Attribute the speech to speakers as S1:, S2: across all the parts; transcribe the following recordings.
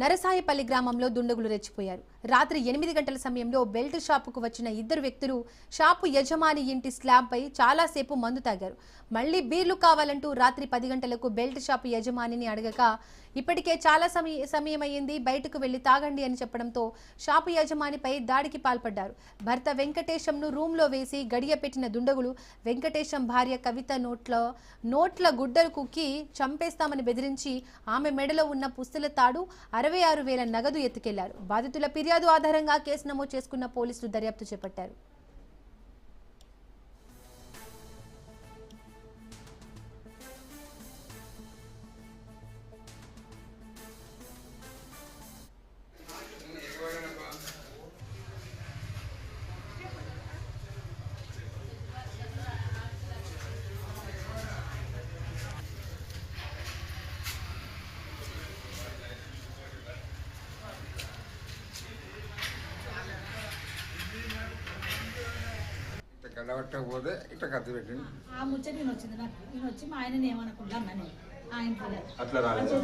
S1: నరసాయపల్లి గ్రామంలో దుండగులు రెచ్చిపోయారు. రాత్రి ఎనిమిది గంటల సమయంలో బెల్ట్ షాపుకు వచ్చిన ఇద్దరు వ్యక్తులు షాపు యజమాని ఇంటి స్లాబ్పై చాలాసేపు మందు తాగారు. మళ్ళీ బీర్లు కావాలంటూ రాత్రి పది గంటలకు బెల్ట్ షాపు యజమానిని అడగక ఇప్పటికే చాలా సమయ సమయం బయటకు వెళ్ళి తాగండి అని చెప్పడంతో షాపు యజమానిపై దాడికి పాల్పడ్డారు. భర్త వెంకటేశంను రూంలో వేసి గడియ పెట్టిన దుండగులు వెంకటేశం భార్య కవిత నోట్లో నోట్ల గుడ్డలు కుక్కి చంపేస్తామని బెదిరించి ఆమె మెడలో ఉన్న పుస్తల తాడు అరవై ఆరు వేల నగదు ఎత్తుకెళ్ళారు. బాధితుల ఫిర్యాదు ఆధారంగా కేసు నమోదు చేసుకున్న పోలీసులు దర్యాప్తు చేపట్టారు.
S2: ఇట్లా గడవట్టకపోతే ఇట్లా కత్తి పెట్టిండు.
S3: ఆ ముచ్చట నేను వచ్చింది నాకు. నేను వచ్చి మా ఆయనని ఏమనుకుంటా అన్నా నేను. ఆ ఇంట్లో
S4: అట్లా రాలేదు.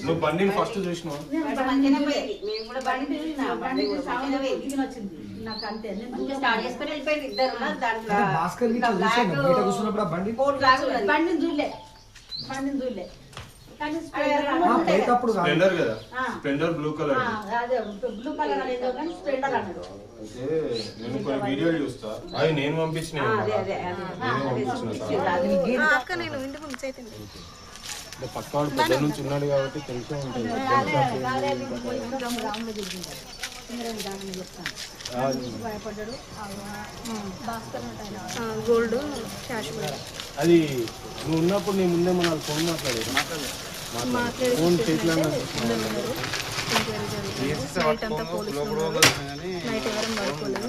S4: నువ్వు బండిని ఫస్ట్ చూసినావు?
S3: నేను కూడా బండి చూసినా, బండి చూసి ఆమె దిగిన వచ్చింది. నాకు అంతే. నేను
S5: స్టార్ట్ చేసుకొని వెళ్ళిపోయింది ఇద్దరు దాంట్లో.
S6: అంటే భాస్కర్ గిట్ల చూసాను బయట కూర్చున్నప్పుడు ఆ బండి
S5: కోట్ లాగా ఉన్నది.
S3: బండిని చూడలే. బండిని చూడలే. కానీ స్ప్లెండర్
S6: ఆ,
S3: అన్నాడు.
S6: బయట అప్పుడు కాదు.
S4: స్ప్లెండర్ కదా?
S3: ఆ.
S4: స్ప్లెండర్ బ్లూ కలర్
S3: ఆ, అదే బ్లూ కలర్ అనేది కానీ స్ప్లెండర్ అన్నాడు
S4: అయితే వీడియోలు చూస్తా. అవి నేను పంపించిన
S5: ఆ, అదే అదే అదే.
S4: నేనే పంపించిన
S5: అది.
S7: అక్క నేను ఇంటి ముందు చేతింది
S4: పక్క వాడు పెద్ద నుంచి ఉన్నాడు కాబట్టి తెలిసే ఉంటుంది.
S3: అదే
S7: గోల్డ్ క్యాష్
S4: నువ్వు ఉన్నప్పుడు నీ ముందే మన ఫోన్ మాట్లాడేది.
S7: మాట్లాడి
S4: ఫోన్ చేతిలో
S7: నైట్ అంతా పోలీసులు ఉన్నారు. నైట్ ఎవరం పడుకోలేదు.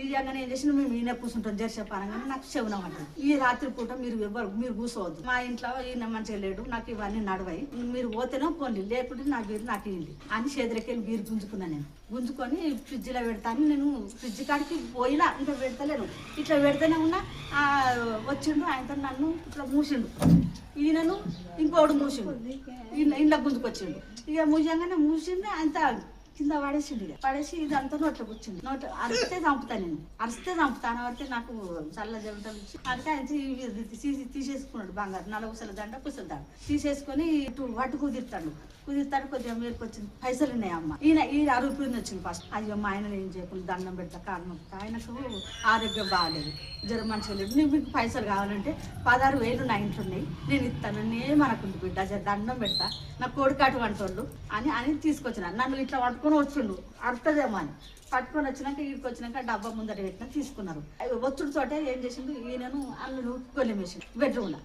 S3: ఇది ఇచ్చిండు ఏం చేసిన మేము ఈయన కూర్చుంటాం జరిసేపు అనగానే నాకు శవనం అంటారు ఈ రాత్రి పూట మీరు ఇవ్వరు మీరు కూర్చోవద్దు. మా ఇంట్లో ఈయన మంచిగా లేడు నాకు ఇవన్నీ నడవాయి మీరు పోతేనే పోండి లేకుంటే నా బీరు నాకు ఇవ్వండి అని చేతులకెళ్ళి బీరు గుంజుకున్నా నేను. గుంజుకొని ఫ్రిడ్జ్లో పెడతాను నేను ఫ్రిడ్జ్ కాడికి పోయినా ఇంకా పెడతలేను. ఇట్లా పెడితేనే ఉన్నా వచ్చిండు ఆయనతో నన్ను ఇట్లా మూసిండు. ఈయనను ఇంకోడు మూసిండు. ఈయన ఇంట్లో గుంజుకొచ్చిండు. ఇక మూసంగానే మూసిండు అంత కింద పడేసిండు ఇక. పడేసి ఇదంతా నోట్లో కూర్చుంది. నోట్ అరిస్తే చంపుతాను నేను. అరిస్తే చంపుతాను అరిస్తే నాకు చల్ల జరుగుతాను అరిస్తే ఆయన తీసి తీసేసుకున్నాడు బంగారు. నలుగుసల దండ పుసల దండ. తీసేసుకొని ఇటు వట్టు కుదిర్తాడు. కుదిర్తాడు కొద్దిగా మేరకు వచ్చింది. పైసలు ఉన్నాయి అమ్మ. ఈయన ఈయన అరుగుపోయింది వచ్చింది ఫస్ట్. అయ్యో మా ఆయన ఏం చేయకుండా దండం పెడతా. కారణం ఆయనకు ఆరోగ్యం బాగాలేదు జ్వరం మంచిగా లేదు. నీకు మీకు పైసలు కావాలంటే పదహారు వేలు నా ఇంట్లో ఉన్నాయి. నేను ఇస్తాను. నేను మనకుంది బిడ్డ. దండం పెడతా. నా కోడికాటు వంటోళ్ళు అని అని తీసుకొచ్చిన నన్ను ఇట్లా పట్టుకొని వచ్చిండు. అడుతుందేమో అని. పట్టుకొని వచ్చినాక వీడికి వచ్చినాక డబ్బా ముందర పెట్టిన తీసుకున్నారు. అవి ఒత్తుడు తోటే ఏం చేసిండు? ఈయనను అల్లుడు గొల్లెమేసిండు బెడ్రూమ్లో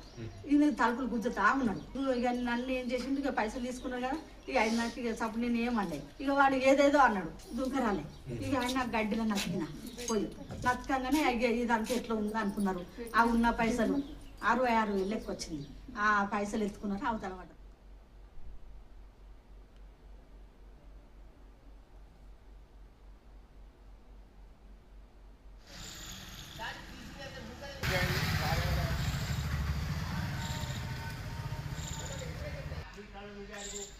S3: ఈయన తలుపులు గుజ్జుతా ఉన్నాడు. ఇక నన్ను ఏం చేసిండు? ఇక పైసలు తీసుకున్నాడు కదా. ఇక ఆయన నాకు ఇక సప్పుడు నేను ఏమన్నాయి ఇక వాడు ఏదేదో అన్నాడు. దూకరాలే. ఇక ఆయన నాకు గడ్డిలో నచ్చిన పోయి. నచ్చకంగానే ఇదంతా ఎట్లా ఉందో అనుకున్నారు. ఆ ఉన్న పైసలు అరవై ఆరు వేలు లెక్క వచ్చింది ఆ పైసలు ఎత్తుకున్నారు అవతల పడ్డారు
S2: ఆ